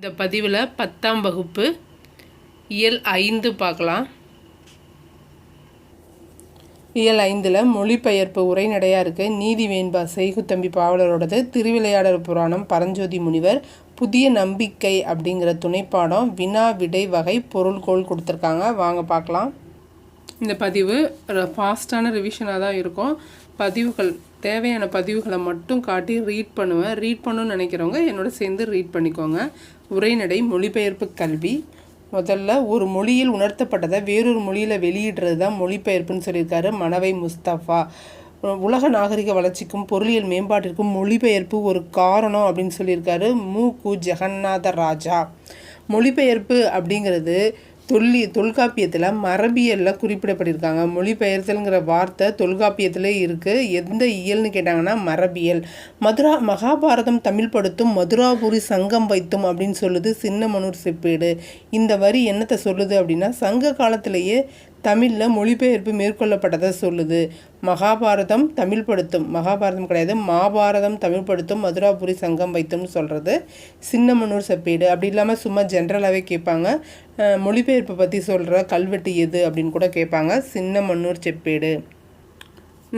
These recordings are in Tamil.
இந்த பதிவில் பத்தாம் வகுப்பு இயல் ஐந்து பார்க்கலாம். இயல் ஐந்தில் மொழிபெயர்ப்பு உரைநடையாக இருக்குது நீதி வேண்பா செய்குத்தம்பி பாவலரோடது திருவிளையாடல் புராணம் பரஞ்சோதி முனிவர் புதிய நம்பிக்கை அப்படிங்கிற துணைப்பாடம் வினா விடை வகை பொருள்கோள் கொடுத்துருக்காங்க. வாங்க பார்க்கலாம். இந்த பதிவு ஃபாஸ்ட்டான ரிவிஷனாக தான் இருக்கும். பதிவுகள் தேவையான பதிவுகளை மட்டும் காட்டி ரீட் பண்ணுவேன். ரீட் பண்ணணும்னு நினைக்கிறவங்க என்னோட சேர்ந்து ரீட் பண்ணிக்கோங்க. உரைநடை மொழிபெயர்ப்பு கல்வி. முதல்ல ஒரு மொழியில் உணர்த்தப்பட்டதை வேறொரு மொழியில் வெளியிடுறது தான் மொழிபெயர்ப்புன்னு சொல்லியிருக்காரு மனவை முஸ்தஃபா உலக நாகரிக வளர்ச்சிக்கும் பொருளியல் மேம்பாட்டிற்கும் மொழிபெயர்ப்பு ஒரு காரணம் அப்படின்னு சொல்லியிருக்காரு மு. கு. ஜெகநாத ராஜா. மொழிபெயர்ப்பு அப்படிங்கிறது தொல்லி தொல்காப்பியத்தில் மரபியலில் குறிப்பிடப்பட்டிருக்காங்க. மொழிபெயர்த்தல்ங்கிற வார்த்தை தொல்காப்பியத்தில் இருக்குது எந்த இயல்னு கேட்டாங்கன்னா மரபியல். மதுரா மகாபாரதம் தமிழ் படுத்தும் மதுராபுரி சங்கம் வைத்தும் அப்படின்னு சொல்லுது சின்னமனூர் செப்பேடு. இந்த வரி என்னத்தை சொல்லுது அப்படின்னா சங்க காலத்திலேயே தமிழில் மொழிபெயர்ப்பு மேற்கொள்ளப்பட்டதை சொல்லுது. மகாபாரதம் தமிழ் படுத்தும் மகாபாரதம் கிடையாது. மாபாரதம் தமிழ் படுத்தும் மதுராபுரி சங்கம் வைத்தும்னு சொல்கிறது சின்னமனூர் செப்பேடு. அப்படி இல்லாமல் சும்மா ஜென்ரலாகவே கேட்பாங்க. மொழிபெயர்ப்பை பற்றி சொல்கிற கல்வெட்டு எது அப்படின்னு கூட கேட்பாங்க. சின்னமன்னூர் செப்பேடு.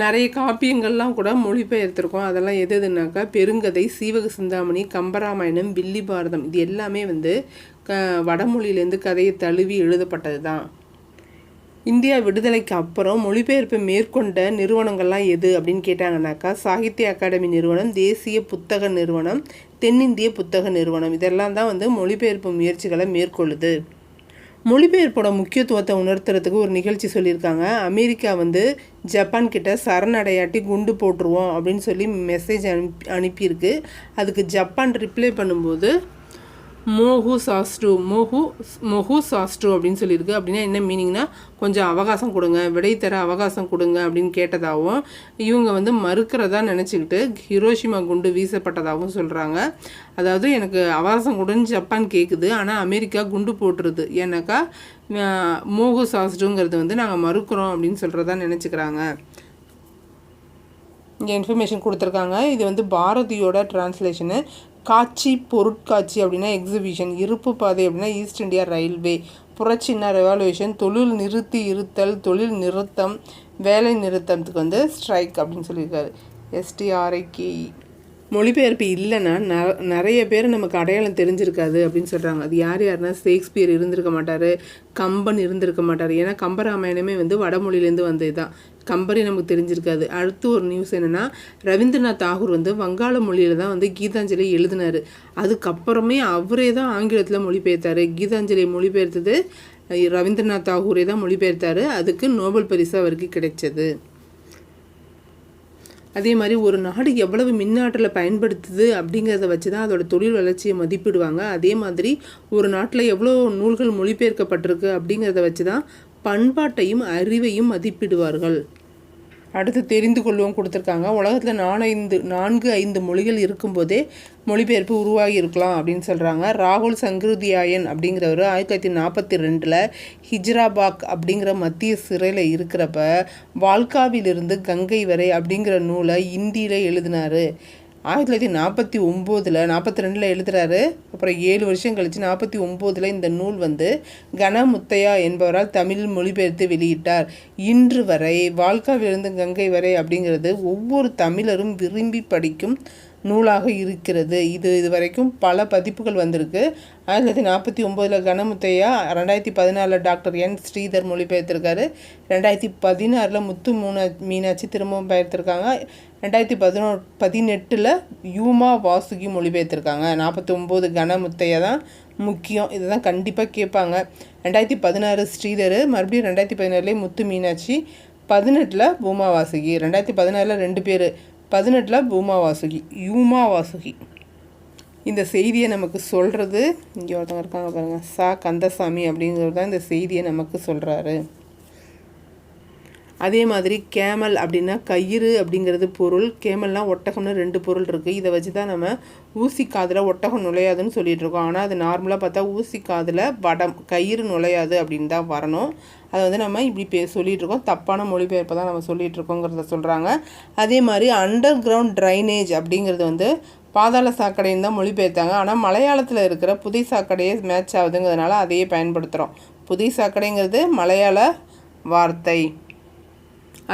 நிறைய காப்பியங்கள்லாம் கூட மொழிபெயர்த்திருக்கோம். அதெல்லாம் எது எதுனாக்கா பெருங்கதை சீவக சிந்தாமணி கம்பராமாயணம் வில்லி பாரதம் இது எல்லாமே வந்து க வடமொழியிலேருந்து கதையை தழுவி எழுதப்பட்டது தான் இந்தியா விடுதலைக்கு அப்புறம் மொழிபெயர்ப்பை மேற்கொண்ட நிறுவனங்கள்லாம் எது அப்படின்னு கேட்டாங்கன்னாக்கா சாகித்ய அகாடமி நிறுவனம் தேசிய புத்தக நிறுவனம் தென்னிந்திய புத்தக நிறுவனம். இதெல்லாம் தான் வந்து மொழிபெயர்ப்பு முயற்சிகளை மேற்கொள்ளுது. மொழிபெயர்ப்போட முக்கியத்துவத்தை உணர்த்துறதுக்கு ஒரு நிகழ்ச்சி சொல்லியிருக்காங்க. அமெரிக்கா வந்து ஜப்பான் கிட்ட சரணடையாட்டி குண்டு போட்டுருவோம் அப்படின்னு சொல்லி மெசேஜ் அனுப்பி அனுப்பியிருக்கு. அதுக்கு ஜப்பான் ரிப்ளை பண்ணும்போது மோகு சாஸ்ட்ரு மோகு மொஹு சாஸ்ட்ரு அப்படின்னு சொல்லியிருக்கு. அப்படின்னா என்ன மீனிங்னா கொஞ்சம் அவகாசம் கொடுங்க விடை தர அவகாசம் கொடுங்க அப்படின்னு கேட்டதாகவும் இவங்க வந்து மறுக்கிறதா நினச்சிக்கிட்டு ஹிரோஷிமா குண்டு வீசப்பட்டதாகவும் சொல்கிறாங்க அதாவது எனக்கு அவகாசம் கொடுன்னு ஜப்பான் கேட்குது ஆனால் அமெரிக்கா குண்டு போட்டுருது. ஏன்னாக்கா மோகு சாஸ்ட்ருங்கிறது வந்து நாங்கள் மறுக்கிறோம் அப்படின்னு சொல்கிறதா நினச்சிக்கிறாங்க. இங்கே இன்ஃபர்மேஷன் கொடுத்துருக்காங்க. இது வந்து பாரதியோட டிரான்ஸ்லேஷனு காட்சி பொருட்காட்சி அப்படின்னா எக்ஸிபிஷன் இருப்பு பாதை அப்படின்னா ஈஸ்ட் இந்தியா ரயில்வே புரட்சின்னா ரெவால்யூஷன் தொழில் நிறுத்தி இருத்தல் தொழில் நிறுத்தம் வேலை நிறுத்தத்துக்கு வந்து ஸ்ட்ரைக் அப்படின்னு சொல்லியிருக்காரு. எஸ்டிஆர்ஐகேஇ மொழிபெயர்ப்பு இல்லைன்னா ந நிறைய பேர் நமக்கு அடையாளம் தெரிஞ்சிருக்காது அப்படின்னு சொல்கிறாங்க அது யார் யாருன்னா ஷேக்ஸ்பியர் இருந்திருக்க மாட்டார் கம்பன் இருந்திருக்க மாட்டார். ஏன்னா கம்பராமாயணமே வந்து வடமொழியிலேருந்து வந்தது தான் கம்பரி நமக்கு தெரிஞ்சிருக்காது. அடுத்து ஒரு நியூஸ் என்னென்னா ரவீந்திரநாத் தாகூர் வந்து வங்காள மொழியில் தான் வந்து கீதாஞ்சலி எழுதினார். அதுக்கப்புறமே அவரே தான் ஆங்கிலத்தில் மொழிபெயர்த்தார். கீதாஞ்சலி மொழிபெயர்த்தது ரவீந்திரநாத் தாகூரே தான் மொழிபெயர்த்தார். அதுக்கு நோபல் பரிசு அவருக்கு கிடைச்சது. அதே மாதிரி ஒரு நாடு எவ்வளவு மின்னாற்றலை பயன்படுத்துது அப்படிங்கிறத வச்சு தான் அதோட தொழில் வளர்ச்சியை மதிப்பிடுவாங்க. அதே மாதிரி ஒரு நாட்டில் எவ்வளோ நூல்கள் மொழிபெயர்க்கப்பட்டிருக்கு அப்படிங்கிறத வச்சு தான் பண்பாட்டையும் அறிவையும் மதிப்பிடுவார்கள். அடுத்து தெரிந்து கொள்வோம் கொடுத்துருக்காங்க. உலகத்தில் நாலஞ்சு நான்கு ஐந்து மொழிகள் இருக்கும்போதே மொழிபெயர்ப்பு உருவாகி இருக்கலாம் அப்படின்னு சொல்கிறாங்க ராகுல் சங்கருதியாயன் அப்படிங்கிறவர் ஆயிரத்தி தொள்ளாயிரத்தி நாற்பத்தி ரெண்டில் ஹிஜ்ராபாக் அப்படிங்கிற மத்திய சிறையில் இருக்கிறப்ப வால்காவிலிருந்து கங்கை வரை அப்படிங்கிற நூலை இந்தியில் எழுதினார். ஆயிரத்தி தொள்ளாயிரத்தி நாற்பத்தி ஒம்போதில் நாற்பத்தி ரெண்டில் எழுதுகிறாரு அப்புறம் ஏழு வருஷம் கழித்து நாற்பத்தி ஒம்போதில் இந்த நூல் வந்து கனமுத்தையா என்பவரால் தமிழில் மொழிபெயர்த்து வெளியிட்டார். இன்று வரை வாழ்க்காவிலிருந்து கங்கை வரை அப்படிங்கிறது ஒவ்வொரு தமிழரும் விரும்பி படிக்கும் நூலாக இருக்கிறது. இது இது வரைக்கும் பல பதிப்புகள் வந்திருக்கு. ஆயிரத்தி தொள்ளாயிரத்தி நாற்பத்தி ஒம்போதில் கனமுத்தையா ரெண்டாயிரத்தி பதினாலில் டாக்டர் என். ஸ்ரீதர் மொழிபெயர்த்திருக்காரு. ரெண்டாயிரத்தி பதினாறில் முத்து மூணா மீனாட்சி திரும்பவும் பெயர்த்திருக்காங்க. ரெண்டாயிரத்தி பதினோ பதினெட்டில் யூமா வாசுகி மொழிபெயர்த்திருக்காங்க. நாற்பத்தி ஒம்பது கனமுத்தையா தான் முக்கியம். இதை தான் கண்டிப்பாக கேட்பாங்க. ரெண்டாயிரத்தி பதினாறு ஸ்ரீதர் மறுபடியும் ரெண்டாயிரத்தி பதினாறுலேயே முத்து மீனாட்சி பதினெட்டில் பூமா வாசுகி ரெண்டாயிரத்தி பதினாறில் ரெண்டு பேர் பதினெட்டில் பூமா வாசுகி யூமா வாசுகி இந்த செய்தியை நமக்கு சொல்கிறது இங்கே ஒருத்தவங்க இருக்காங்க பாருங்கள் சா கந்தசாமி அப்படிங்கிறது தான் இந்த செய்தியை நமக்கு சொல்கிறாரு அதே மாதிரி கேமல் அப்படின்னா கயிறு அப்படிங்கிறது பொருள். கேமல்லாம் ஒட்டகம்னு ரெண்டு பொருள் இருக்குது இதை வச்சு தான் நம்ம ஊசி காதில் ஒட்டகம் நுழையாதுன்னு சொல்லிகிட்டு இருக்கோம். ஆனால் அது நார்மலாக பார்த்தா ஊசி காதில் வடம் கயிறு நுழையாது அப்படின்னு தான் வரணும். அதை வந்து நம்ம இப்படி பே சொல்லிகிட்டு இருக்கோம். தப்பான மொழிபெயர்ப்பை தான் நம்ம சொல்லிகிட்டு இருக்கோங்கிறத சொல்கிறாங்க அதே மாதிரி அண்டர் கிரவுண்ட் ட்ரைனேஜ் அப்படிங்கிறது வந்து பாதாள சாக்கடைன்னு தான் மொழிபெயர்த்தாங்க. ஆனால் மலையாளத்தில் இருக்கிற புதை சாக்கடையே மேட்ச் ஆகுதுங்கிறதுனால அதையே பயன்படுத்துகிறோம் புதை சாக்கடைங்கிறது மலையாள வார்த்தை.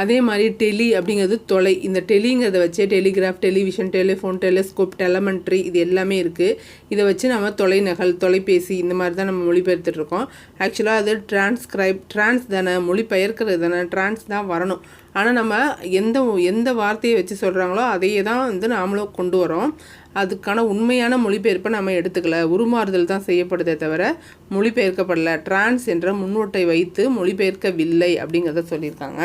அதே மாதிரி டெலி அப்படிங்கிறது தொலை. இந்த டெலிங்கிறத வச்சே telegraph television telephone telescope telemetry இது எல்லாமே இருக்குது இதை வச்சு நம்ம தொலைநகல் தொலைபேசி இந்த மாதிரி தான் நம்ம மொழிபெயர்த்துட்ருக்கோம் ஆக்சுவலாக அது டிரான்ஸ்கிரைப் டிரான்ஸ் தானே மொழிபெயர்க்கிறது தானே டிரான்ஸ் தான் வரணும். ஆனால் நம்ம எந்த எந்த வார்த்தையை வச்சு சொல்கிறாங்களோ அதையே தான் வந்து நாமளும் கொண்டு வரோம். அதுக்கான உண்மையான மொழிபெயர்ப்பை நம்ம எடுத்துக்கல. உருமாறுதல் தான் செய்யப்படுதே தவிர மொழிபெயர்க்கப்படலை. டிரான்ஸ் என்ற முன்னோட்டை வைத்து மொழிபெயர்க்கவில்லை அப்படிங்கிறத சொல்லியிருக்காங்க.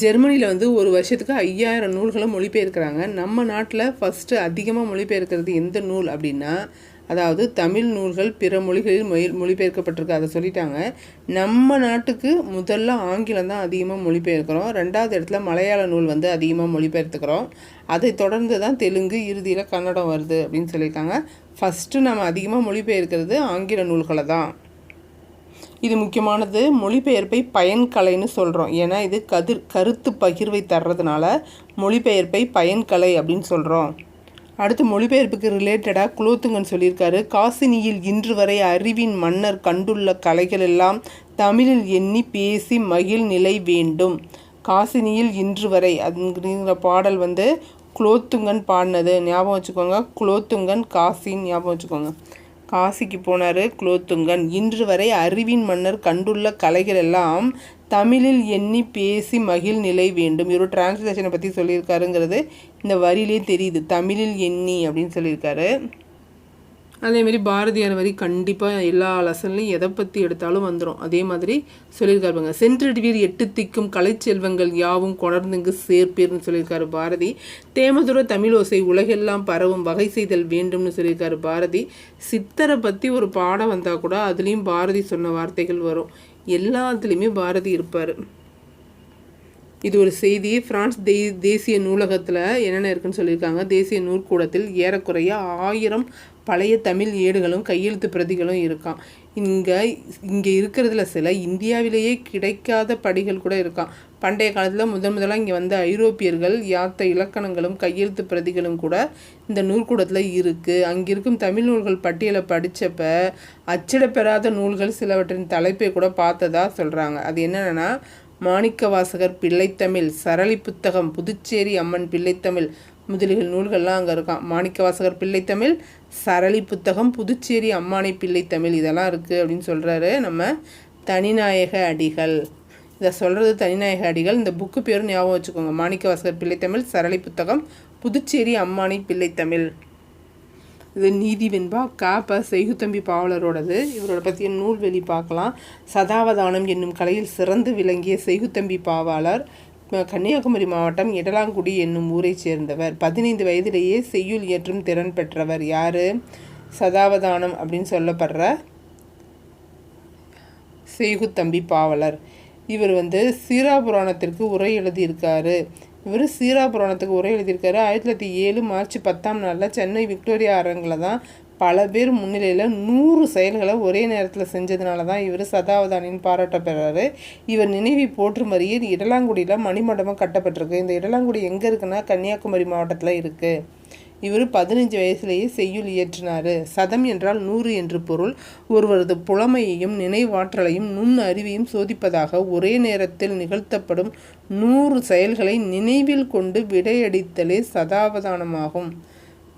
ஜெர்மனியில் வந்து ஒரு வருஷத்துக்கு ஐயாயிரம் நூல்களை மொழிபெயர்க்கிறாங்க. நம்ம நாட்டில் ஃபஸ்ட்டு அதிகமாக மொழிபெயர்க்கிறது எந்த நூல் அப்படின்னா அதாவது தமிழ் நூல்கள் பிற மொழிகளில் மொழி மொழிபெயர்க்கப்பட்டிருக்கு அதை சொல்லிட்டாங்க. நம்ம நாட்டுக்கு முதல்ல ஆங்கிலம் தான் அதிகமாக மொழிபெயர்க்கிறோம். ரெண்டாவது இடத்துல மலையாள நூல் வந்து அதிகமாக மொழிபெயர்த்துக்கிறோம். அதை தொடர்ந்து தான் தெலுங்கு இறுதியில் கன்னடம் வருது அப்படின்னு சொல்லியிருக்காங்க. ஃபஸ்ட்டு நம்ம அதிகமாக மொழிபெயர்க்கிறது ஆங்கில நூல்களை தான். இது முக்கியமானது மொழிபெயர்ப்பை பயன்கலைன்னு சொல்கிறோம் ஏன்னா இது கதிர் கருத்து பகிர்வை தர்றதுனால மொழிபெயர்ப்பை பயன்கலை அப்படின்னு சொல்கிறோம் அடுத்து மொழிபெயர்ப்புக்கு ரிலேட்டடாக குலோத்துங்கன் சொல்லியிருக்காரு. காசினியில் இன்று வரை அறிவின் மன்னர் கண்டுள்ள கலைகள் எல்லாம் தமிழில் எண்ணி பேசி மகிழ் நிலை வேண்டும். காசினியில் இன்று வரை அப்படிங்கிற பாடல் வந்து குலோத்துங்கன் பாடினது. ஞாபகம் வச்சுக்கோங்க. குலோத்துங்கன் காசின்னு ஞாபகம் வச்சுக்கோங்க. காசிக்கு போனார் குலோத்துங்கன். இன்று வரை அறிவின் மன்னர் கண்டுள்ள கலைகள் எல்லாம் தமிழில் எண்ணி பேசி மகிழ் நிலை வேண்டும். இவர் டிரான்ஸ்லேஷனை பற்றி சொல்லியிருக்காருங்கிறது இந்த வரியிலே தெரியுது. தமிழில் எண்ணி அப்படின்னு சொல்லியிருக்காரு. அதேமாரி பாரதியார் வரி கண்டிப்பாக எல்லா லெசன்லையும் எதை பற்றி எடுத்தாலும் வந்துடும் அதே மாதிரி சொல்லியிருக்காருங்க சென்றடிவீர் எட்டு திக்கும் கலைச்செல்வங்கள் யாவும் கொணர்ந்துங்கு சேர்ப்பேர்னு சொல்லியிருக்காரு பாரதி. தேமதுர தமிழோசை உலகெல்லாம் பரவும் வகை செய்தல் வேண்டும்னு சொல்லியிருக்காரு பாரதி. சித்தரை பற்றி ஒரு பாடம் வந்தால் கூட அதுலேயும் பாரதி சொன்ன வார்த்தைகள் வரும். எல்லாத்துலேயுமே பாரதி இருப்பார். இது ஒரு செய்தி. பிரான்ஸ் தே தேசிய நூலகத்தில் என்னென்ன இருக்குன்னு சொல்லியிருக்காங்க. தேசிய நூற்கூடத்தில் ஏறக்குறைய ஆயிரம் பழைய தமிழ் ஏடுகளும் கையெழுத்து பிரதிகளும் இருக்கான் இங்கே இங்கே இருக்கிறதுல சில இந்தியாவிலேயே கிடைக்காத படிகள் கூட இருக்கான் பண்டைய காலத்தில் முதன் முதலாக இங்கே வந்த ஐரோப்பியர்கள் யாத்த இலக்கணங்களும் கையெழுத்து பிரதிகளும் கூட இந்த நூற்கூடத்தில் இருக்குது அங்கே இருக்கும் தமிழ் நூல்கள் பட்டியலை படித்தப்ப அச்சிடப்பெறாத நூல்கள் சிலவற்றின் தலைப்பை கூட பார்த்ததா சொல்கிறாங்க அது என்னென்னா மாணிக்கவாசகர் பிள்ளைத்தமிழ் சரளி புத்தகம் புதுச்சேரி அம்மன் பிள்ளைத்தமிழ் முதலிகள் நூல்கள்லாம் அங்கே இருக்கான் மாணிக்கவாசகர் பிள்ளைத்தமிழ் சரளி புத்தகம் புதுச்சேரி அம்மானை பிள்ளைத்தமிழ் இதெல்லாம் இருக்குது அப்படின்னு சொல்கிறாரு நம்ம தனிநாயக அடிகள். இதை சொல்கிறது தனிநாயக அடிகள். இந்த புக்கு பேரும் ஞாபகம் வச்சுக்கோங்க. மாணிக்கவாசகர் பிள்ளைத்தமிழ் சரளி புத்தகம் புதுச்சேரி அம்மானை பிள்ளைத்தமிழ். இது நீதி வெண்பா காப்ப செய்குத்தம்பி பாவலரோடது. இவரோட பற்றிய நூல் வெளி பார்க்கலாம். சதாவதானம் என்னும் கலையில் சிறந்து விளங்கிய செய்குத்தம்பி பாவாளர் கன்னியாகுமரி மாவட்டம் இடலாங்குடி என்னும் ஊரைச் சேர்ந்தவர். பதினைந்து வயதிலேயே செய்யுள் இயற்றும் திறன் பெற்றவர் யார்? சதாவதானம் அப்படின்னு சொல்லப்படுற செய்குத்தம்பி பாவலர். இவர் வந்து சீராபுராணத்திற்கு உரை எழுதியிருக்காரு. இவர் சீரா புராணத்துக்கு உரை எழுதியிருக்காரு. ஆயிரத்தி தொள்ளாயிரத்தி ஏழு மார்ச் பத்தாம் நாளில் சென்னை விக்டோரியா அரங்கில் தான் பல பேர் முன்னிலையில் நூறு செயல்களை ஒரே நேரத்தில் செஞ்சதுனால தான் இவர் சதாவதானின் பாராட்ட பெறாரு. இவர் நினைவை போற்றும் வரியில் இடலாங்குடியில் மணிமண்டபம் கட்டப்பட்டிருக்கு. இந்த இடலாங்குடி எங்கே இருக்குன்னா கன்னியாகுமரி மாவட்டத்தில் இருக்குது இவர் பதினஞ்சு வயசுலேயே செய்யுள் இயற்றினார். சதம் என்றால் நூறு என்று பொருள். ஒருவரது புலமையையும் நினைவாற்றலையும் நுண் அறிவையும் சோதிப்பதாக ஒரே நேரத்தில் நிகழ்த்தப்படும் நூறு செயல்களை நினைவில் கொண்டு விடையடித்தலே சதாவதானமாகும்.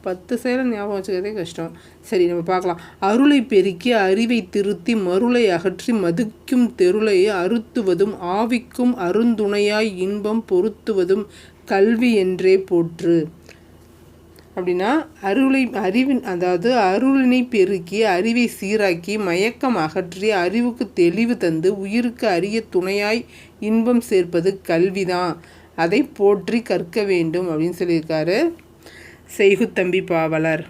பத்து செயலை ஞாபகம் வச்சுக்கிறதே கஷ்டம். சரி நம்ம பார்க்கலாம். அருளை பெருக்கி அறிவை திருத்தி மருளை அகற்றி மதுக்கும் தெருளை அறுத்துவதும் ஆவிக்கும் அருந்துணையாய் இன்பம் பொருத்துவதும் கல்வி என்றே போற்று. அப்படின்னா அருளை அறிவின் அதாவது அருளினை பெருக்கி அறிவை சீராக்கி மயக்கம் அகற்றி அறிவுக்கு தெளிவு தந்து உயிருக்கு அரிய துணையாய் இன்பம் சேர்ப்பது கல்விதான் அதை போற்றி கற்க வேண்டும் அப்படின்னு சொல்லியிருக்காரு. செய்குத்தம்பி பாவலர்.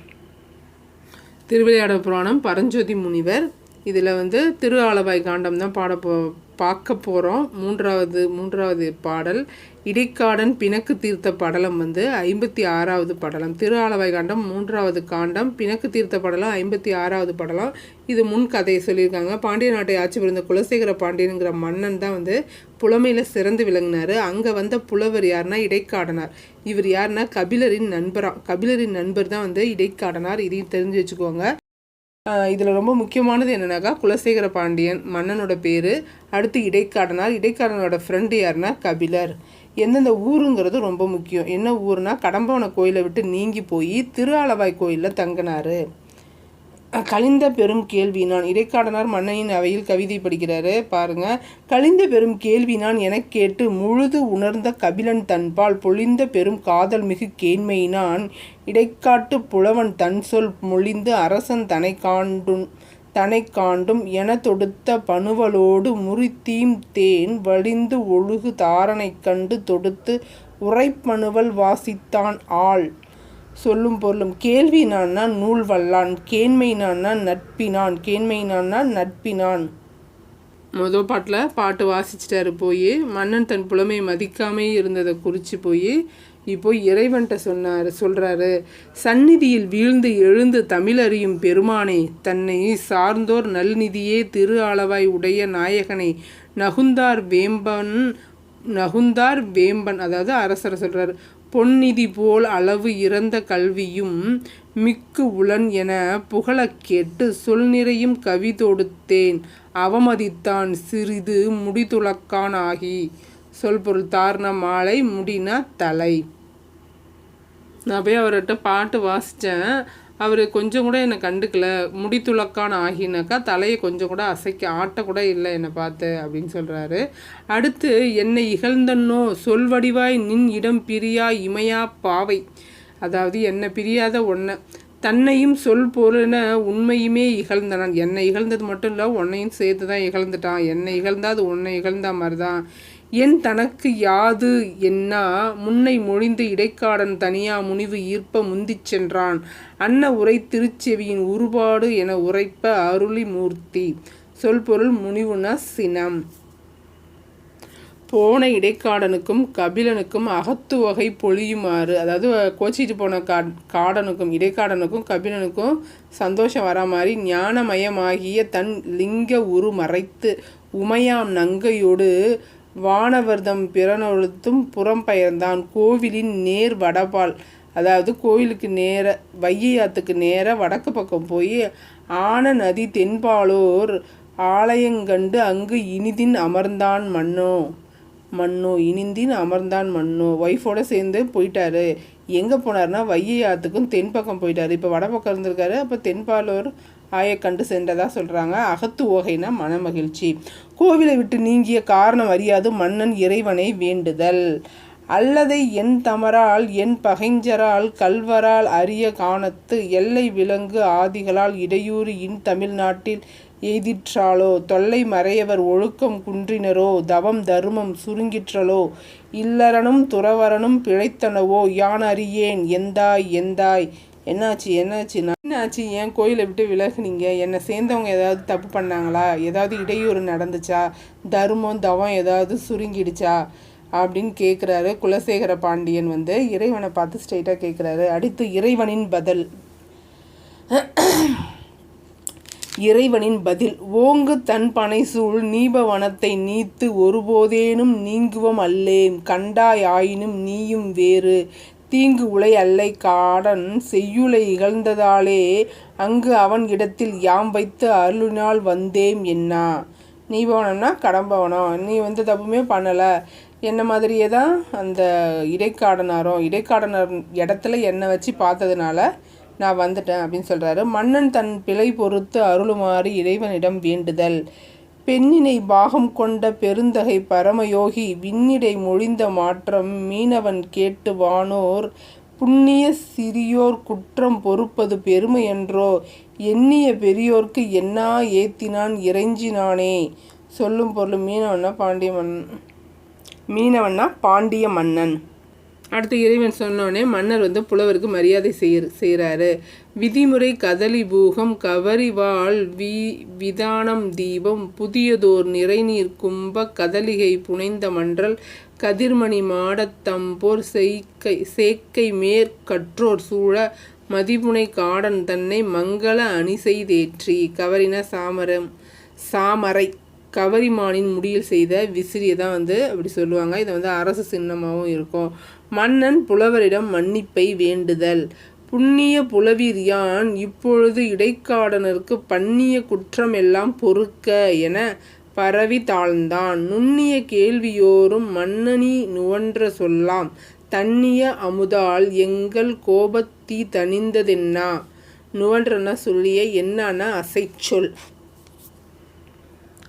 திருவிளையாட புராணம் பரஞ்சோதி முனிவர். இதில் வந்து திரு ஆலவாய் காண்டம் தான் பாட போ பார்க்க போகிறோம் மூன்றாவது மூன்றாவது பாடல். இடைக்காடன் பிணக்கு தீர்த்த படலம் வந்து ஐம்பத்தி ஆறாவது படலம். திரு காண்டம் மூன்றாவது காண்டம் பிணக்கு தீர்த்த படலம் ஐம்பத்தி ஆறாவது படலம். இது முன் கதையை சொல்லியிருக்காங்க. பாண்டிய நாட்டை ஆட்சி புரிந்த குலசேகர பாண்டியனுங்கிற மன்னன் தான் வந்து புலமையில் சிறந்து விளங்கினார். அங்கே வந்த புலவர் யாருன்னா இடைக்காடனார். இவர் யாருன்னா கபிலரின் நண்பராக கபிலரின் நண்பர் தான் வந்து இடைக்காடனார். இதையும் தெரிஞ்சு வச்சுக்கோங்க. இதில் ரொம்ப முக்கியமானது என்னென்னாக்கா குலசேகர பாண்டியன் மன்னனோட பேர் அடுத்து இடைக்காடனார். இடைக்காடனோட ஃப்ரெண்டு யாருன்னா கபிலர். எந்தெந்த ஊருங்கிறது ரொம்ப முக்கியம். என்ன ஊர்னா கடம்பவன கோயிலை விட்டு நீங்கி போய் திருஆலவாய் கோயிலில் தங்கினார். கலிந்த பெரும் கேள்வி நான். இடைக்காடனார் மன்னனின் அவையில் கவிதை படிக்கிறாரு. பாருங்க. கலிந்த பெரும் கேள்வினான் என கேட்டு முழுது உணர்ந்த கபிலன் தன்பால் பொழிந்த பெரும் காதல் மிகு கேண்மையினான் இடைக்காட்டு புலவன் தன் சொல் மொழிந்து அரசன் தனை காண்டுன் தனை காண்டும் என தொடுத்த பணுவலோடு முறித்தீம் தேன் வழிந்து ஒழுகு தாரனை கண்டு தொடுத்து உரைப்பணுவல் வாசித்தான் ஆள். சொல்லும் பொருளும் கேள்வி நான்னா நூல் வல்லான் கேண்மை நான்னா நட்பினான் கேண்மை நான்னா நட்பினான். மொதல் பாட்டில் பாட்டு வாசிச்சிட்டாரு போய் மன்னன் தன் புலமை மதிக்காமே இருந்ததை குறித்து போய் இப்போ இறைவன்ட்ட சொன்னார் சொல்கிறாரு சந்நிதியில் வீழ்ந்து எழுந்து தமிழறியும் பெருமானே தன்னை சார்ந்தோர் நல்நிதியே திரு அளவாய் உடைய நாயகனை நகுந்தார் வேம்பன் நகுந்தார் வேம்பன் அதாவது அரசரை சொல்கிறார் பொன்னிதி போல் அளவு இறந்த கல்வியும் மிக்கு உளன் என புகழக் கேட்டு சொல் நிறையும் கவி தொடுத்தேன். அவமதித்தான் சிறிது முடிதுளக்கான் சொல் பொருள் தாரண மாலை முடினா தலை. நான் போய் அவர்கிட்ட பாட்டு வாசித்தேன் அவர் கொஞ்சம் கூட என்னை கண்டுக்கல. முடித்துளக்கான ஆகினாக்கா தலையை கொஞ்சம் கூட அசைக்க ஆட்டக்கூட இல்லை என்னை பார்த்து அப்படின்னு சொல்கிறாரு அடுத்து என்னை இகழ்ந்தன்னோ சொல்வடிவாய் நின் இடம் பிரியா இமையா பாவை. அதாவது என்னை பிரியாத ஒன்றை தன்னையும் சொல் பொருளென உண்மையுமே இகழ்ந்தனான். என்னை இகழ்ந்தது மட்டும் இல்லை உன்னையும் சேர்த்து தான் இகழ்ந்துட்டான். என்னை இகழ்ந்தா அது உன்னை இகழ்ந்த மாதிரி தான் என் தனக்கு யாது என்னா? முன்னை மொழிந்து இடைக்காடன் தனியா முனிவு ஈர்ப்ப முந்திச் சென்றான். அன்ன உரை திருச்செவியின் உருபாடு என உரைப்ப அருளி மூர்த்தி. சொல் பொருள் முனிவுனா சினம். போன இடைக்காடனுக்கும் கபிலனுக்கும் அகத்து வகை பொழியுமாறு. அதாவது கோச்சிட்டு போன கா காடனுக்கும் இடைக்காடனுக்கும் கபிலனுக்கும் சந்தோஷம் வரா மாதிரி ஞானமயமாகிய தன் லிங்க உரு மறைத்து உமையாம் நங்கையோடு வானவர்தம் பிறனொழுத்தும் புறம்பெயர்ந்தான். கோவிலின் நேர் வடபால் அதாவது கோவிலுக்கு நேர வையாத்துக்கு நேர வடக்கு பக்கம் போய் ஆன நதி தென்பாலோர் ஆலயங்கண்டு அங்கு இனிதின் அமர்ந்தான் மன்னோ. மன்னோ இனிந்தின் அமர்ந்தான் மன்னோ. ஒய்ஃபோட சேர்ந்து போயிட்டாரு. எங்கே போனார்னா வையை ஆற்றுக்கும் தென்பக்கம் போயிட்டார். இப்போ வடப்பக்கம் இருந்திருக்காரு. அப்போ தென்பாலூர் ஆயை கண்டு சென்றதாக சொல்கிறாங்க அகத்து ஓகைனா மனமகிழ்ச்சி. கோவிலை விட்டு நீங்கிய காரணம் அறியாது மன்னன் இறைவனை வேண்டுதல். அல்லதை என் தமரால் என் பகைஞ்சரால் கல்வரால் அரிய காணத்து எல்லை விலங்கு ஆதிகளால் இடையூறு இன் தமிழ்நாட்டில் எய்திற்றாலோ? தொல்லை மறையவர் ஒழுக்கம் குன்றினரோ? தவம் தருமம் சுருங்கிற்றலோ? இல்லறனும் துறவரனும் பிழைத்தனவோ? யான் அறியேன்? எந்தாய்? எந்தாய்? என்னாச்சு? என்னாச்சு? என்னாச்சு? ஏன் கோயிலை விட்டு விலகுனீங்க? என்னை சேர்ந்தவங்க ஏதாவது தப்பு பண்ணாங்களா? ஏதாவது இடையூறு நடந்துச்சா? தர்மம் தவம் ஏதாவது சுருங்கிடுச்சா? அப்படின்னு கேட்குறாரு குலசேகர பாண்டியன் வந்து. இறைவனை பார்த்து ஸ்ட்ரைட்டாக கேட்குறாரு அடுத்து இறைவனின் பதில். இறைவனின் பதில் ஓங்கு தன் பனை சூழ் நீபவனத்தை நீத்து ஒருபோதேனும் நீங்குவம் அல்லேம். கண்டாயாயினும் நீயும் வேறு. தீங்கு உலை அல்லை காடன் செய்யுளை இகழ்ந்ததாலே அங்கு அவன் இடத்தில் யாம் வைத்து அருளினால் வந்தேம் என்னா. நீபவனம்னா கடம்பவனம் நீ வந்து தப்புமே பண்ணலை. என்ன மாதிரியே தான் அந்த இடைக்காடனாரும் இடைக்காடனர் இடத்துல என்னை வச்சு பார்த்ததுனால நான் வந்துட்டேன் அப்படின்னு சொல்கிறாரு மன்னன் தன் பிழை பொறுத்து அருளுமாறு இறைவனிடம் வேண்டுதல். பெண்ணினை பாகம் கொண்ட பெருந்தகை பரமயோகி விண்ணிடை மொழிந்த மாற்றம் மீனவன் கேட்டு வானோர் புண்ணிய சிறியோர் குற்றம் பொறுப்பது பெருமை என்றோ எண்ணிய பெரியோர்க்கு என்னா ஏத்தினான் இறைஞ்சினானே? சொல்லும் பொருள் மீனவன்னா பாண்டிய மன்னன் மீனவன்னா பாண்டிய மன்னன். அடுத்து இறைவன் சொன்னோடனே மன்னர் வந்து புலவருக்கு மரியாதை செய்ய செய்கிறாரு விதிமுறை கதலி பூகம் கவரிவாள் வி விதானம் தீபம் புதியதோர் நிறைநீர் கும்ப கதலிகை புனைந்த மன்றல் கதிர்மணி மாடத்தம்போர் செய்கை சேக்கை மேற்கற்றோர் சூழ மதிபுனை காடன் தன்னை மங்கள அணி செய்தேற்றி கவரின சாமரம் சாமரை கவரிமானின் முடியில் செய்த விசிறியை தான் வந்து அப்படி சொல்லுவாங்க. இதை வந்து அரசு சின்னமாகவும் இருக்கும். மன்னன் புலவரிடம் மன்னிப்பை வேண்டுதல். புண்ணிய புலவிரியான் இப்பொழுது இடைக்காடனருக்கு பண்ணிய குற்றமெல்லாம் பொறுக்க என பரவி தாழ்ந்தான். நுண்ணிய கேள்வியோரும் மன்னனி நுவன்ற சொல்லாம் தண்ணிய அமுதால் எங்கள் கோபத்தீ தணிந்ததென்னா? நுவன்றன சொல்லிய என்னான அசைச்சொல்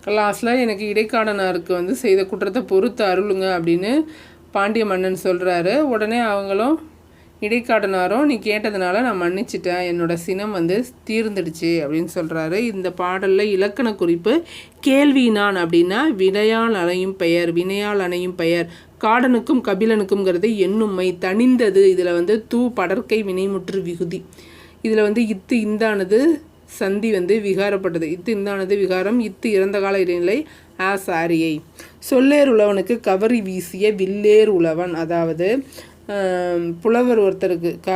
லாஸ்ட்டில் எனக்கு இடைக்காடனாருக்கு வந்து செய்த குற்றத்தை பொறுத்து அருளுங்க அப்படின்னு பாண்டிய மன்னன் சொல்கிறாரு உடனே அவங்களும் இடைக்காடனாரும் நீ கேட்டதுனால நான் மன்னிச்சிட்டேன். என்னோட சினம் வந்து தீர்ந்துடுச்சு அப்படின்னு சொல்கிறாரு இந்த பாடலில் இலக்கண குறிப்பு கேள்வி நான் அப்படின்னா வினையால் அணையும் பெயர் வினையால் அணையும் பெயர் காடனுக்கும் கபிலனுக்கும்ங்கிறது எண்ணுமை தனிந்தது இதில் வந்து தூ படற்கை வினைமுற்று விகுதி. இதில் வந்து இத்து இந்தானது சந்தி வந்து விகாரப்பட்டது. இத்து இந்தானது விகாரம் இத்து இறந்த கால இடைநிலை ஆ சாரியை சொல்லேர் உழவனுக்கு கவரி வீசிய வில்லேர் உழவன். அதாவது புலவர் ஒருத்தருக்கு க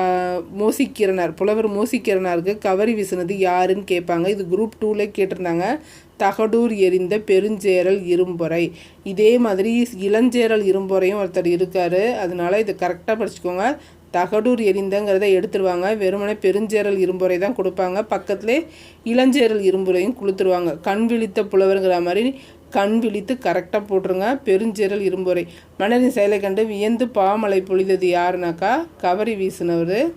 மோசிக்கிறனார். புலவர் மோசிக்கிறனாருக்கு கவரி வீசினது யாருன்னு கேட்பாங்க. இது குரூப் டூவில் கேட்டிருந்தாங்க. தகடூர் எரிந்த பெருஞ்சேரல் இரும்பொறை. இதே மாதிரி இளஞ்சேரல் இரும்பொறையும் ஒருத்தர் இருக்கார். அதனால இது கரெக்டாக படிச்சுக்கோங்க. தகடூர் எரிந்தங்கிறத எடுத்துருவாங்க. வெறுமனே பெருஞ்சேரல் இரும்புரை தான் கொடுப்பாங்க. பக்கத்துலேயே இளஞ்சேரல் இரும்புரையும் கொடுத்துருவாங்க. கண் விழித்த புலவருங்கிற மாதிரி கண் விழித்து கரெக்டாக போட்டுருங்க. பெருஞ்சேரல் இரும்புரை. மன்னரின் செயலை கண்டு வியந்து பாமலை பொழிதது யாருனாக்கா? கவரி வீசினவர்.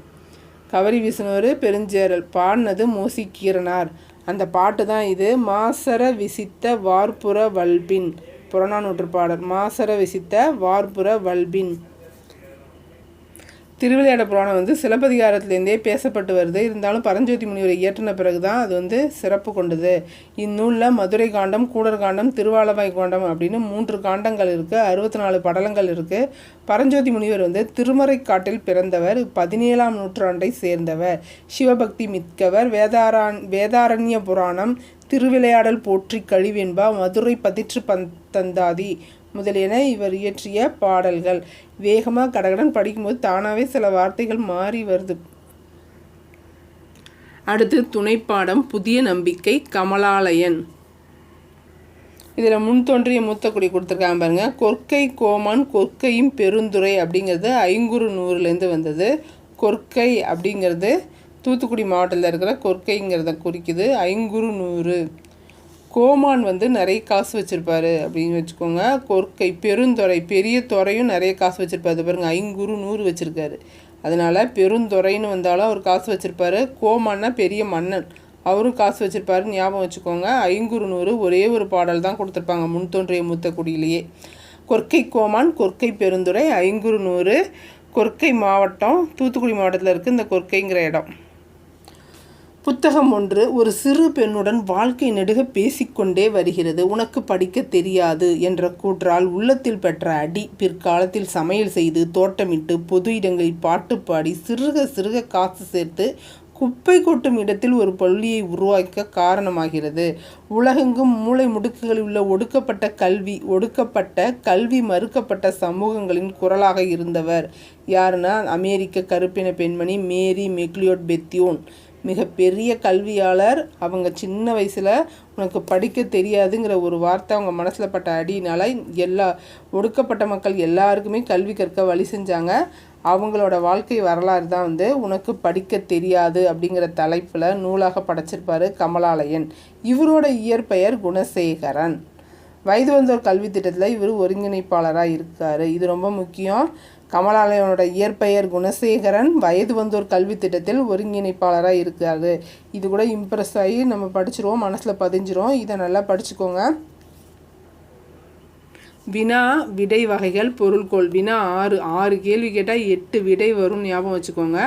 கவரி வீசினவர் பெருஞ்சேரல். பாடினது மோசிக்கீரனார். அந்த பாட்டு தான் இது. மாசர விசித்த வார்புற வல்பின். புறநானூற்று பாடல். மாசர விசித்த வார்புற வல்பின். திருவிளையாட புராணம் வந்து சிலப்பதிகாரத்திலேருந்தே பேசப்பட்டு வருது. இருந்தாலும் பரஞ்சோதி முனிவரை இயற்றின பிறகு தான் அது வந்து சிறப்பு கொண்டது. இந்நூலில் மதுரை காண்டம் கூடர் காண்டம் திருவாலவாய் காண்டம் அப்படின்னு மூன்று காண்டங்கள் இருக்குது அறுபத்தி நாலு படலங்கள் இருக்குது பரஞ்சோதி முனிவர் வந்து திருமறை காட்டில் பிறந்தவர். பதினேழாம் நூற்றாண்டை சேர்ந்தவர். சிவபக்தி மிக்கவர். வேதாரான் வேதாரண்ய புராணம். திருவிளையாடல் போற்றி கழிவென்பா மதுரை பதிற்று பந் தந்தாதி. முதலியன இவர் இயற்றிய பாடல்கள். வேகமாக கடகடன் படிக்கும்போது தானாகவே சில வார்த்தைகள் மாறி வருது. அடுத்து துணைப்பாடம் புதிய நம்பிக்கை கமலாலயன். இதில் முன் தோன்றிய மூத்தக்குடி கொடுத்துருக்காங்க பாருங்க. கொற்கை கோமான் கொற்கையும் பெருந்துறை அப்படிங்கிறது ஐங்குறு நூறுலேருந்து வந்தது. கொற்கை அப்படிங்கிறது தூத்துக்குடி மாவட்டத்தில் இருக்கிற கொற்கைங்கிறத குறிக்குது. ஐங்குறு நூறு. கோமான் வந்து நிறைய காசு வச்சுருப்பாரு அப்படின்னு வச்சுக்கோங்க. கொற்கை பெருந்தொரை பெரிய துறையும் நிறைய காசு வச்சுருப்பாரு. பாருங்க ஐங்குறு நூறு வச்சுருக்காரு. அதனால் பெருந்துறைன்னு வந்தாலும் அவர் காசு வச்சுருப்பாரு. கோமான்னா பெரிய மன்னன். அவரும் காசு வச்சுருப்பாரு ஞாபகம் வச்சுக்கோங்க. ஐங்குறு நூறு ஒரே ஒரு பாடல் தான் கொடுத்துருப்பாங்க முன் தோன்றிய மூத்த குடியிலேயே கொற்கை கோமான் கொற்கை பெருந்துறை ஐங்குறு நூறு கொற்கை மாவட்டம் தூத்துக்குடி மாவட்டத்தில் இருக்குது இந்த கொற்கைங்கிற இடம். புத்தகம் ஒன்று ஒரு சிறு பெண்ணுடன் வாழ்க்கை நெடுக பேசிக்கொண்டே வருகிறது. உனக்கு படிக்க தெரியாது என்ற கூற்றால் உள்ளத்தில் பெற்ற அடி பிற்காலத்தில் சமையல் செய்து தோட்டமிட்டு பொது இடங்களில் பாட்டு பாடி சிறுக சிறுக காசு சேர்த்து குப்பை கொட்டும் இடத்தில் ஒரு பள்ளியை உருவாக்க காரணமாகிறது. உலகெங்கும் மூளை முடுக்குகளில் உள்ள ஒடுக்கப்பட்ட கல்வி ஒடுக்கப்பட்ட கல்வி மறுக்கப்பட்ட சமூகங்களின் குரலாக இருந்தவர். யாருன்னா அமெரிக்க கருப்பின பெண்மணி மேரி மெக்லியோட் பெத்தியோன். மிகப்பெரிய கல்வியாளர். அவங்க சின்ன வயசில் உனக்கு படிக்க தெரியாதுங்கிற ஒரு வார்த்தை அவங்க மனசில் பட்ட அடியினால் எல்லா ஒடுக்கப்பட்ட மக்கள் எல்லாருக்குமே கல்வி கற்க வழி செஞ்சாங்க. அவங்களோட வாழ்க்கை வரலாறு தான் வந்து உனக்கு படிக்க தெரியாது அப்படிங்கிற தலைப்பில் நூலாக படைச்சிருப்பார் கமலாலயன். இவரோட இயற்பெயர் குணசேகரன். வயது வந்தோர் கல்வி திட்டத்தில் இவர் ஒருங்கிணைப்பாளராக இருக்கார். இது ரொம்ப முக்கியம். கமலாலயனோட இயற்பெயர் குணசேகரன் வயது வந்தோர் கல்வி திட்டத்தில் ஒருங்கிணைப்பாளராக இருக்காரு. இது கூட இம்ப்ரெஸ் ஆகி நம்ம படிச்சிருவோம் மனசில் பதிஞ்சிரும். இதை நல்லா படிச்சுக்கோங்க. வினா விடை வகைகள் பொருள்கோள் வினா ஆறு. ஆறு கேள்வி கேட்டால் எட்டு விடை வரும் ஞாபகம் வச்சுக்கோங்க.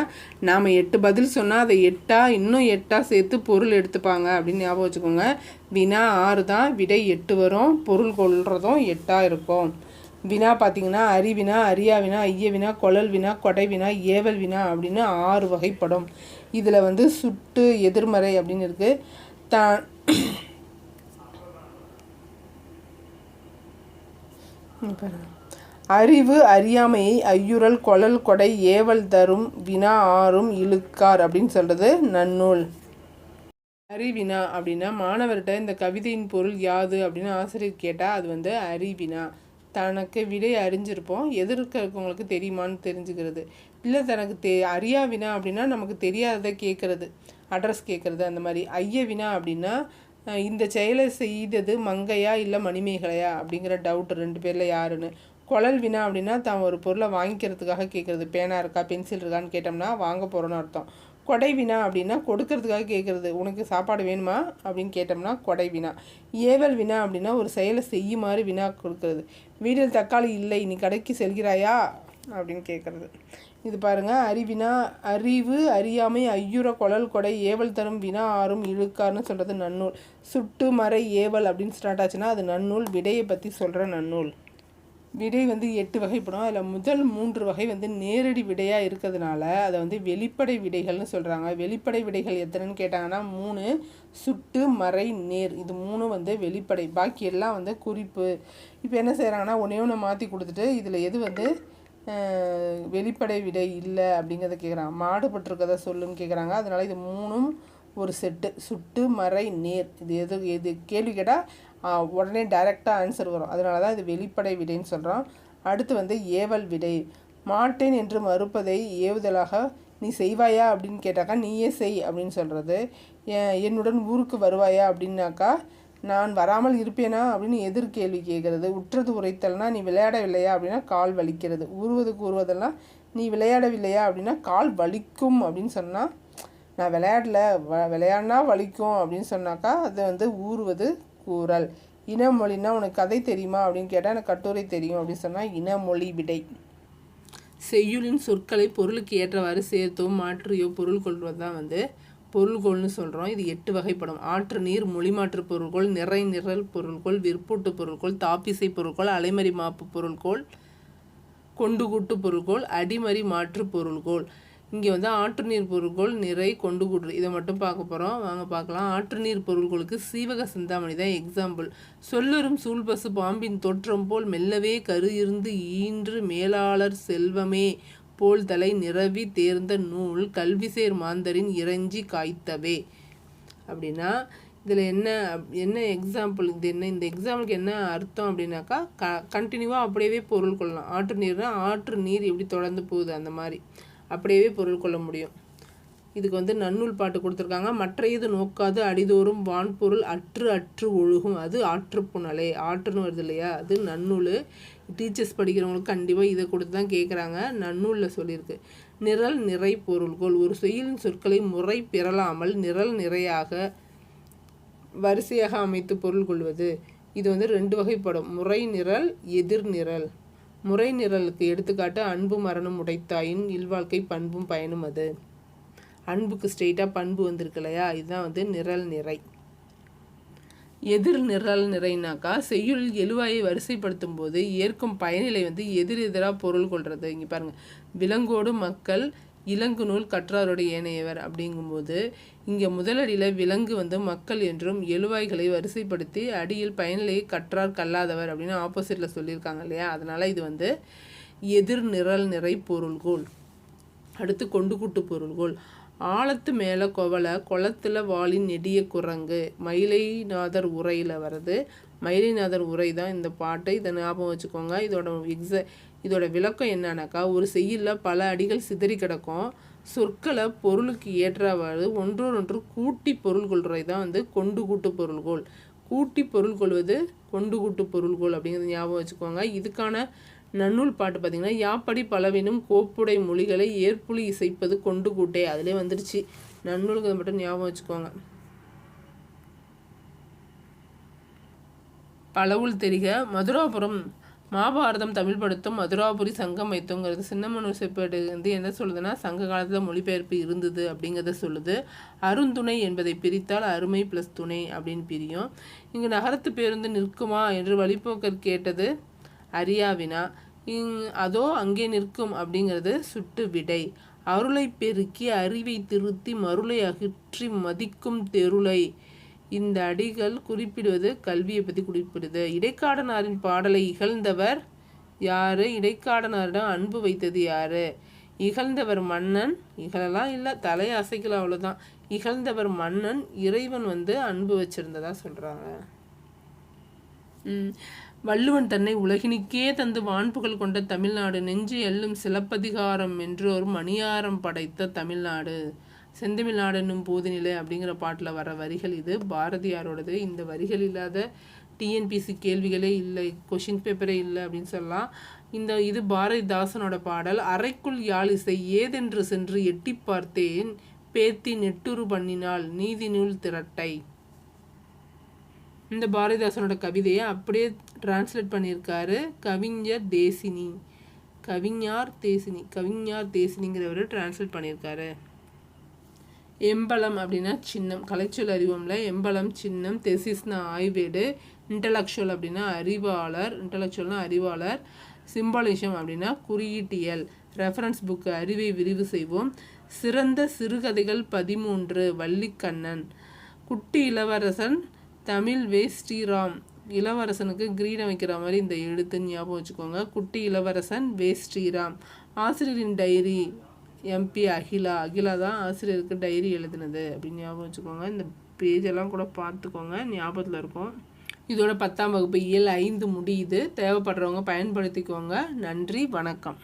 நாம் எட்டு பதில் சொன்னால் அதை எட்டாக இன்னும் எட்டாக சேர்த்து பொருள் எடுத்துப்பாங்க அப்படின்னு ஞாபகம் வச்சுக்கோங்க. வினா ஆறு தான் விடை எட்டு வரும் பொருள் கொள்றதும் எட்டாக இருக்கும். வினா பார்த்தீங்கன்னா அறிவினா அரியா வினா ஐய வினா கொழல் வினா கொடை வினா ஏவல் வினா அப்படின்னு ஆறு வகைப்படும். இதில் வந்து சுட்டு எதிர்மறை அப்படின்னு இருக்குது தான் அறிவு அறியாமையை ஐயுறல் கொளல் கொடை ஏவல் தரும் வினா ஆறும் இழுக்கார் அப்படின்னு சொல்கிறது நன்னூல். அறிவினா அப்படின்னா மாணவர்கிட்ட இந்த கவிதையின் பொருள் யாது அப்படின்னு ஆசிரியர் கேட்டால் அது வந்து அறிவினா தனக்கு விடை அறிஞ்சிருப்போம். எதிர்க்க இருக்கவங்களுக்கு தெரியுமான்னு தெரிஞ்சுக்கிறது. இல்லை தனக்கு தெ அறியா வினா அப்படின்னா நமக்கு தெரியாததை கேட்குறது. அட்ரஸ் கேட்குறது அந்த மாதிரி. ஐய வினா அப்படின்னா இந்த செயலை செய்தது மங்கையா இல்லை மணிமேகலையா அப்படிங்கிற டவுட் ரெண்டு பேரில் யாருன்னு. குழல் வினா அப்படின்னா தான் ஒரு பொருளை வாங்கிக்கிறதுக்காக கேட்குறது. பேனா இருக்கா பென்சில் இருக்கான்னு கேட்டோம்னா வாங்க போகிறோன்னு அர்த்தம். கொடை வினா அப்படின்னா கொடுக்கறதுக்காக கேட்குறது உனக்கு சாப்பாடு வேணுமா? அப்படின்னு கேட்டோம்னா கொடை வினா. ஏவல் வினா அப்படின்னா ஒரு செயலை செய்யுமாறு வினா கொடுக்கறது. வீட்டில் தக்காளி இல்லை நீ கடைக்கு செல்கிறாயா? அப்படின்னு கேட்குறது இது பாருங்கள் அறிவினா அறிவு அறியாமை ஐயுற குழல் கொடை ஏவல் தரும் வினா ஆறும் இழுக்கார்னு சொல்கிறது நன்னூல். சுட்டு மறை ஏவல் அப்படின்னு ஸ்டார்ட் ஆச்சுன்னா அது நன்னூல். விடையை பற்றி சொல்கிற நன்னூல். விடை வந்து எட்டு வகைப்படும். அதில் முதல் மூன்று வகை வந்து நேரடி விடையாக இருக்கிறதுனால அதை வந்து வெளிப்படை விடைகள்னு சொல்கிறாங்க வெளிப்படை விடைகள் எத்தனைன்னு கேட்டாங்கன்னா மூணு சுட்டு மறை நேர். இது மூணு வந்து வெளிப்படை. பாக்கி எல்லாம் வந்து குறிப்பு. இப்போ என்ன செய்கிறாங்கன்னா ஒன்றே ஒன்று மாற்றி கொடுத்துட்டு இதில் எது வந்து வெளிப்படை விடை இல்லை அப்படிங்கிறத கேட்குறாங்க மாடுபட்டிருக்கதை சொல்லுன்னு கேட்குறாங்க அதனால இது மூணும் ஒரு செட்டு. சுட்டு மறை நேர். இது எது எது கேள்வி கேட்டால் உடனே டைரெக்டாக ஆன்சர் வரும். அதனால தான் இது வெளிப்படை விடைன்னு சொல்கிறோம் அடுத்து வந்து ஏவல் விடை. மாட்டேன் என்று மறுப்பதை ஏவுதலாக நீ செய்வாயா? அப்படின்னு கேட்டாக்கா நீயே செய் அப்படின்னு சொல்கிறது என்னுடன் ஊருக்கு வருவாயா? அப்படின்னாக்கா நான் வராமல் இருப்பேனா? அப்படின்னு எதிர்கேள்வி கேட்குறது. உற்றது உரைத்தல்னா நீ விளையாடவில்லையா? அப்படின்னா கால் வலிக்கிறது. ஊறுவது கூறுவதெல்லாம் நீ விளையாடவில்லையா? அப்படின்னா கால் வலிக்கும் அப்படின்னு சொன்னால் நான் விளையாடல. வ விளையாடினா வலிக்கும் அப்படின்னு சொன்னாக்கா அது வந்து ஊறுவது கூறல். இனமொழினா உனக்கு கதை தெரியுமா அப்படின்னு கேட்டால் எனக்கு கட்டுரை தெரியும் அப்படின்னு சொன்னால் இனமொழி விடை. செய்யுளின் சொற்களை பொருளுக்கு ஏற்றவாறு சேர்த்தோ மாற்றியோ பொருள் கொள்வது தான் வந்து பொருள்கோள்னு சொல்கிறோம் இது எட்டு வகைப்படும். ஆற்று நீர் மொழிமாற்று பொருள்கோள் நிறை நிரல் பொருள்கோள் விற்பூட்டு பொருள்கோள் தாப்பிசை பொருள்கோள் அலைமறி மாப்பு பொருள்கோள் கொண்டுகூட்டு பொருள்கோள் அடிமறி மாற்று பொருள்கோள். இங்கே வந்து ஆற்று நீர் பொருட்கள் நிறை கொண்டு கொடு. இதை மட்டும் பார்க்க போகிறோம் வாங்க பார்க்கலாம். ஆற்று நீர் பொருள்களுக்கு சீவக சிந்தாமணி தான் எக்ஸாம்பிள் சொல்லரும் சூழ்பசு பாம்பின் தோற்றம் போல் மெல்லவே கரு இருந்து ஈன்று மேலாளர் செல்வமே போல் தலை நிரவி தேர்ந்த நூல் கல்விசேர் மாந்தரின் இறைஞ்சி காய்த்தவே. அப்படின்னா இதில் என்ன அப்- என்ன எக்ஸாம்பிள் இது என்ன இந்த எக்ஸாம்பிளுக்கு என்ன அர்த்தம் அப்படின்னாக்கா க கண்டினியூவாக அப்படியே பொருள் கொள்ளலாம். ஆற்று நீர்னால் ஆற்று நீர் எப்படி தொடர்ந்து போகுது? அந்த மாதிரி. அப்படியே பொருள் கொள்ள முடியும். இதுக்கு வந்து நன்னூல் பாட்டு கொடுத்துருக்காங்க. மற்ற இது நோக்காது அடிதோறும் வான்பொருள் அற்று அற்று ஒழுகும். அது ஆற்று ஆற்றுன்னு வருது இல்லையா? அது நன்னூல். டீச்சர்ஸ் படிக்கிறவங்களுக்கு கண்டிப்பாக இதை கொடுத்து தான் கேட்குறாங்க நன்னூலில் சொல்லியிருக்கு. நிரல் நிறை பொருள்கோள். ஒரு செயலின் சொற்களை முறை பெறலாமல் நிரல் நிறையாக வரிசையாக அமைத்து பொருள் கொள்வது. இது வந்து ரெண்டு வகைப்படும். முறை நிரல் எதிர் நிரல். முறை நிரலுக்கு எடுத்துக்காட்டு அன்பு மரணம் உடைத்தாயின் இல்வாழ்க்கை பண்பும் பயனும் அது. அன்புக்கு ஸ்ட்ரெயிட்டாக பண்பு வந்திருக்கு இல்லையா? இதுதான் வந்து நிரல் நிறை. எதிர் நிரல் நிறைனாக்கா செய்யுளில் எழுவாயை வரிசைப்படுத்தும் போது ஏற்கும் பயனிலை வந்து எதிர் எதிராக பொருள் கொள்றது. இங்கே பாருங்க. விலங்கோடு மக்கள் இலங்கு நூல் ஏனையவர். அப்படிங்கும்போது இங்கே முதலடியில் விலங்கு வந்து மக்கள் என்றும் எழுவாய்களை வரிசைப்படுத்தி அடியில் பயனிலையை கற்றார் கல்லாதவர் அப்படின்னு ஆப்போசிட்டில் சொல்லியிருக்காங்க இல்லையா? அதனால் இது வந்து எதிர் நிரல் நிறை பொருள்கோள். அடுத்து கொண்டு கூட்டு பொருள்கோள். ஆழத்து மேலே கொவலை குளத்தில் வாளின் நெடிய குரங்கு மயிலைநாதர் உரையில் வருது மயிலைநாதர் உரை தான் இந்த பாட்டை. இதை ஞாபகம் வச்சுக்கோங்க. இதோட எக்ஸ இதோட விளக்கம் என்னன்னாக்கா ஒரு செய்யுளில் பல அடிகள் சிதறி கிடக்கும். சொற்களை பொருளுக்கு ஏற்றவாறு ஒன்றோடொன்று கூட்டி பொருள் கொள்வதை தான் வந்து கொண்டு கூட்டு பொருள்கோள் கூட்டி பொருள் கொள்வது கொண்டு கூட்டு பொருள்கோள் அப்படிங்கிறது ஞாபகம் வச்சுக்கோங்க. இதுக்கான நன்னூல் பாட்டு பார்த்தீங்கன்னா யாப்படி பலவினும் கோப்புடை மொழிகளை ஏற்புலி இசைப்பது கொண்டு கூட்டே. அதிலே வந்துடுச்சு நன்னூலுக்கு மட்டும் ஞாபகம் வச்சுக்கோங்க. பலவுள் தெரிக மதுராபுரம் மகாபாரதம் தமிழ் படுத்தும் மதுராபுரி சங்கம் வைத்தோங்கிறது சின்னமனூர் செப்பேடு வந்து என்ன சொல்லுதுன்னா சங்க காலத்தில் மொழிபெயர்ப்பு இருந்தது அப்படிங்கிறத சொல்லுது. அருந்துணை என்பதை பிரித்தால் அருமை ப்ளஸ் துணை அப்படின்னு பிரியும். இங்கு நகரத்து பேருந்து நிற்குமா என்று வழிபோக்கர் கேட்டது அறியாவினா? இங் அதோ அங்கே நிற்கும் அப்படிங்கிறது சுட்டு விடை. அருளை பெருக்கி அறிவை திருத்தி மருளை அகற்றி மதிக்கும் தெருளை. இந்த அடிகள் குறிப்பிடுவது கல்வியை பற்றி குறிப்பிடுது. இடைக்காடனாரின் பாடலை இகழ்ந்தவர் யாரு? இடைக்காடனாரிடம் அன்பு வைத்தது யாரு? இகழ்ந்தவர் மன்னன். இகழலாம் இல்லை தலையை அசைக்கலாம் அவ்வளோதான் இகழ்ந்தவர் மன்னன் இறைவன் வந்து அன்பு வச்சிருந்ததா சொல்கிறாங்க வள்ளுவன் தன்னை உலகினுக்கே தந்து வான்புகள் கொண்ட தமிழ்நாடு நெஞ்சு எல்லும் சிலப்பதிகாரம் என்று ஒரு மணியாரம் படைத்த தமிழ்நாடு. செந்தமிழ்நாடு போதுநிலை அப்படிங்கிற பாட்டில் வர வரிகள் இது. பாரதியாரோடது இந்த வரிகள் இல்லாத டிஎன்பிசி கேள்விகளே இல்லை கொஷின் பேப்பரே இல்லை அப்படின்னு சொல்லலாம். இந்த இது பாரதிதாசனோட பாடல் அறைக்குள் யாழிசை ஏதென்று சென்று எட்டி பார்த்தேன் பேத்தி நெட்டுரு பண்ணினால் நீதி நூல் திரட்டை. இந்த பாரதிதாசனோட கவிதையை அப்படியே டிரான்ஸ்லேட் பண்ணியிருக்காரு கவிஞர் தேசினி. கவிஞார் தேசினி. கவிஞார் தேசினிங்கிறவர் டிரான்ஸ்லேட் பண்ணியிருக்காரு. எம்பலம் அப்படின்னா சின்னம். கலைச்சொல் அறிவம்ல எம்பலம் சின்னம் தெசிஸ்னா ஆய்வேடு. இன்டலெக்சுவல் அப்படின்னா அறிவாளர் இன்டலெக்சுவல்னா அறிவாளர். சிம்பாலிசம் அப்படின்னா குறியீட்டியல். ரெஃபரன்ஸ் புக்கு அறிவை விரிவு செய்வோம். சிறந்த சிறுகதைகள் பதிமூன்று வள்ளிக்கண்ணன். குட்டி இளவரசன் தமிழ் வே. ஸ்ரீராம். இளவரசனுக்கு கிரீடம் வைக்கிற மாதிரி இந்த எழுத்து ஞாபகம் வச்சுக்கோங்க. குட்டி இளவரசன் வே. ஸ்ரீராம். ஆசிரியரின் டைரி எம்பி அகிலா அகிலா தான் ஆசிரியருக்கு டைரி எழுதினது. அப்படின்னு ஞாபகம் வச்சுக்கோங்க. இந்த பேஜெல்லாம் கூட பார்த்துக்கோங்க. ஞாபகத்தில் இருக்கும். இதோட பத்தாம் வகுப்பு இயல் ஐந்து முடியுது. தேவைப்படுறவங்க பயன்படுத்திக்கோங்க. நன்றி வணக்கம்.